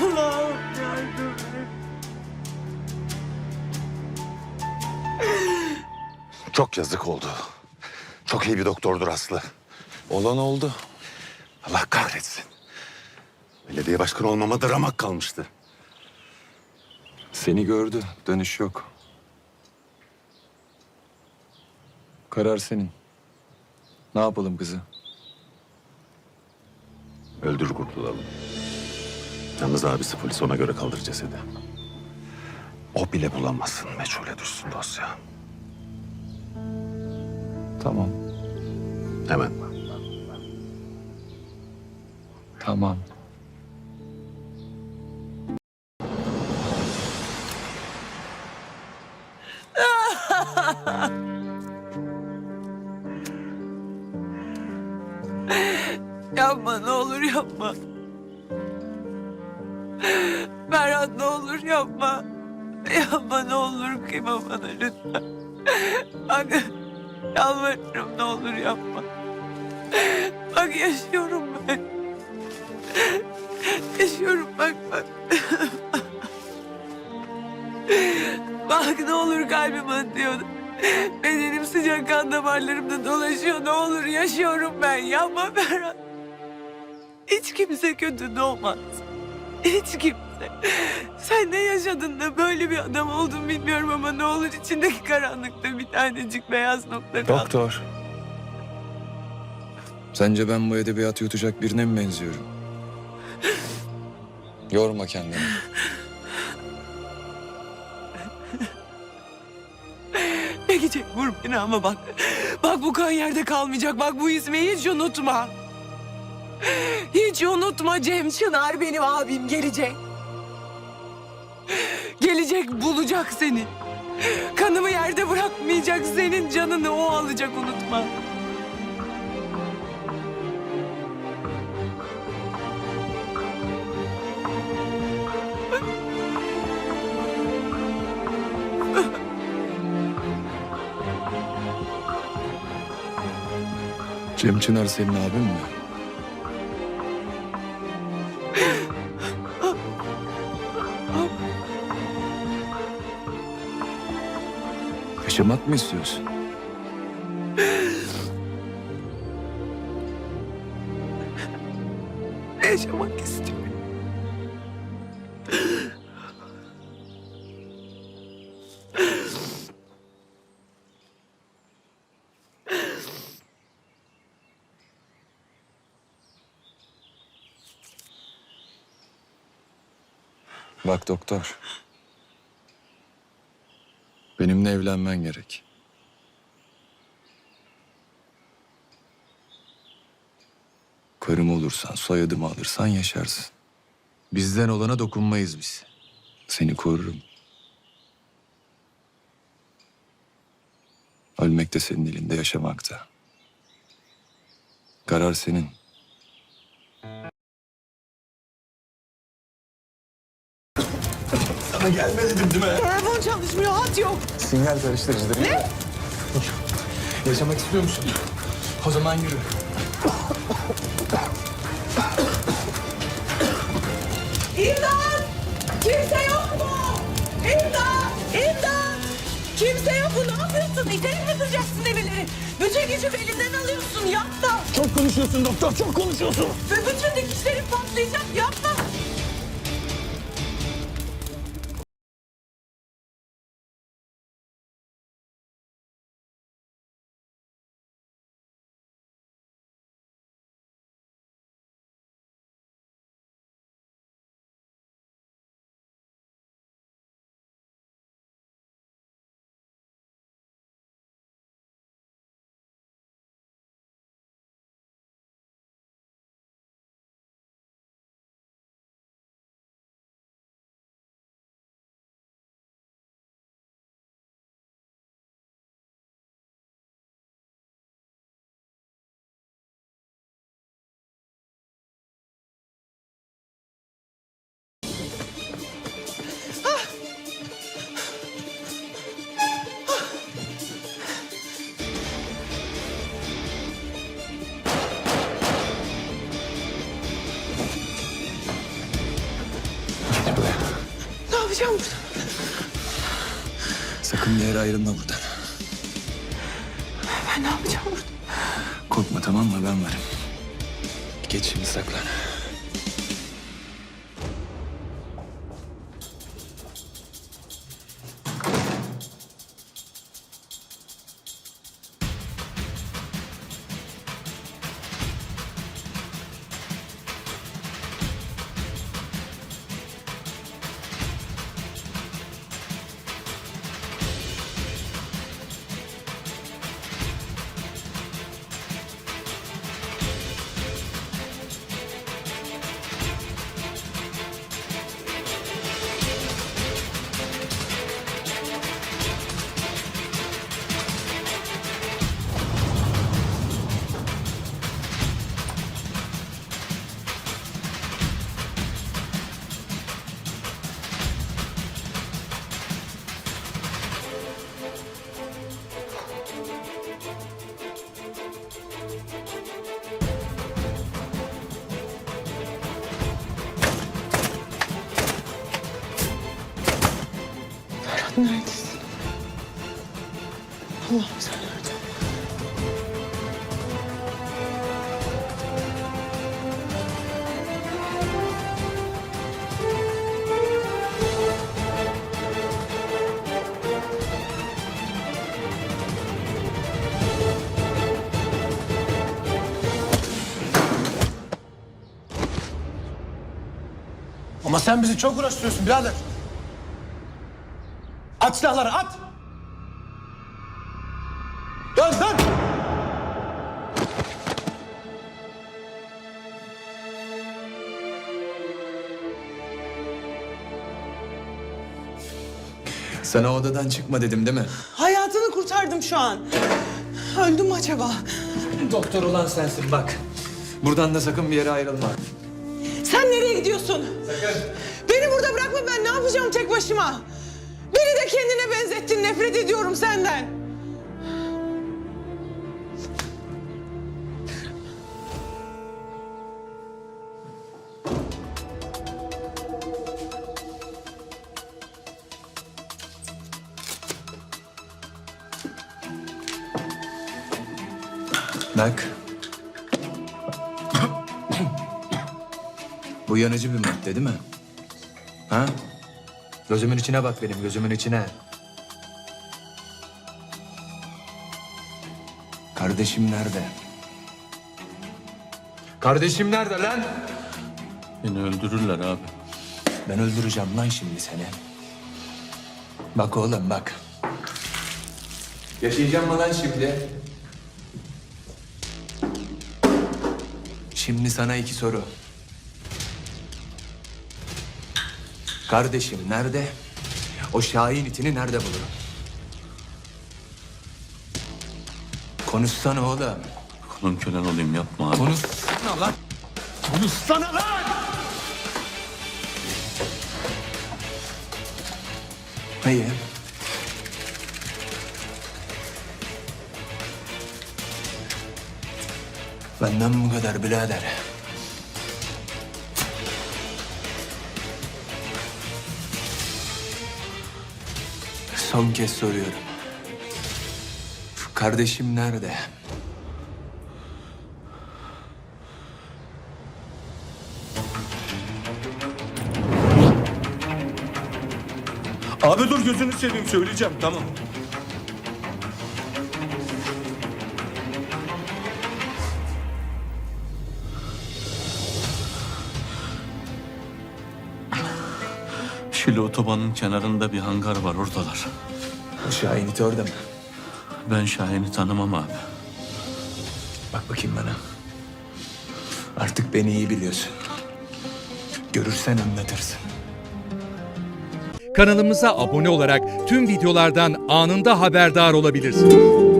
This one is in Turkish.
Allah'ım yardım et. Çok yazık oldu. Çok iyi bir doktordur Aslı. Olan oldu. Allah kahretsin. Belediye başkanı olmama ramak kalmıştı. Seni gördü. Dönüş yok. Karar senin. Ne yapalım kızı? Öldür kurtulalım. Yalnız abisi polis ona göre kaldır cesedi. O bile bulamasın. Meçhule düşsün dosya. Tamam. Hemen. Tamam. Yapma ne olur yapma. Yapma. Yapma ne olur kıyma bana lütfen. Bak yalvarırım ne olur yapma. Bak yaşıyorum ben. Yaşıyorum bak bak. Bak ne olur kalbim atıyor. Bedenim sıcak kan damarlarımda dolaşıyor. Ne olur yaşıyorum ben. Yapma Ferhat. Hiç kimse kötü doğmaz. Hiç kimse. Sen ne yaşadın da böyle bir adam oldun bilmiyorum ama ne olur içindeki karanlıkta bir tanecik beyaz nokta kal. Doktor. Sence ben bu edebiyatı yutacak birine mi benziyorum? Yorma kendini. Ne gidecek vur beni ama bak. Bak bu kan yerde kalmayacak. Bak bu ismi hiç unutma. Hiç unutma Cem Çınar benim abim gelecek. Gelecek bulacak seni. Kanımı yerde bırakmayacak. Senin canını o alacak unutma. Cem Çınar senin abin mi? Yaşamak mı istiyorsun? Yaşamak istiyorum. Bak doktor. Benimle evlenmen gerek. Karım olursan, soyadımı alırsan yaşarsın. Bizden olana dokunmayız biz. Seni korurum. Ölmek de senin elinde, yaşamak da. Karar senin. Telefon çalışmıyor, hat yok. Sinyal karıştırıcıdır. Ne? Yaşamak istiyor musun? O zaman yürü. İmdat! Kimse yok mu? İmdat! İmdat! Kimse yok mu? Ne yapıyorsun? İteri mi kıracaksın demirleri? Bütün gücümü elimden alıyorsun. Yapma. Çok konuşuyorsun doktor, çok konuşuyorsun. Ve bütün dikişlerim patlayacak. Yapma. Yapacağım burada? Sakın bir yere ayrılma buradan. Ben ne yapacağım burada? Korkma tamam mı? Ben varım. Geç şimdi saklan. Sen bizi çok uğraştırıyorsun birader. At silahları at. Dön dön. Sana odadan çıkma dedim değil mi? Hayatını kurtardım şu an. Öldüm mü acaba? Doktor olan sensin bak. Buradan da sakın bir yere ayrılma. Sen nereye gidiyorsun? Beni burada bırakma ben ne yapacağım tek başıma? Beni de kendine benzettin nefret ediyorum senden. Bak. Bu yanıcı bir madde değil mi? Ha? Gözümün içine bak benim, gözümün içine. Kardeşim nerede? Kardeşim nerede lan? Beni öldürürler abi. Ben öldüreceğim lan şimdi seni. Bak oğlum bak. Yaşayacağım mı lan şimdi? Şimdi sana iki soru. Kardeşim nerede? O Şahin itini nerede bulurum? Konuşsana oğlum. Kulun kölen olayım yapma abi. Konuşsana lan. Konuşsana lan! İyi. Benden bu kadar birader. Son kez soruyorum. Kardeşim nerede? Abi dur gözünü seveyim söyleyeceğim tamam. Şile otobanın kenarında bir hangar var oradalar. O Şahin iti orada mı? Ben Şahin'i tanımam abi. Bak bakayım bana. Artık beni iyi biliyorsun. Görürsen anlatırsın. Kanalımıza abone olarak tüm videolardan anında haberdar olabilirsiniz.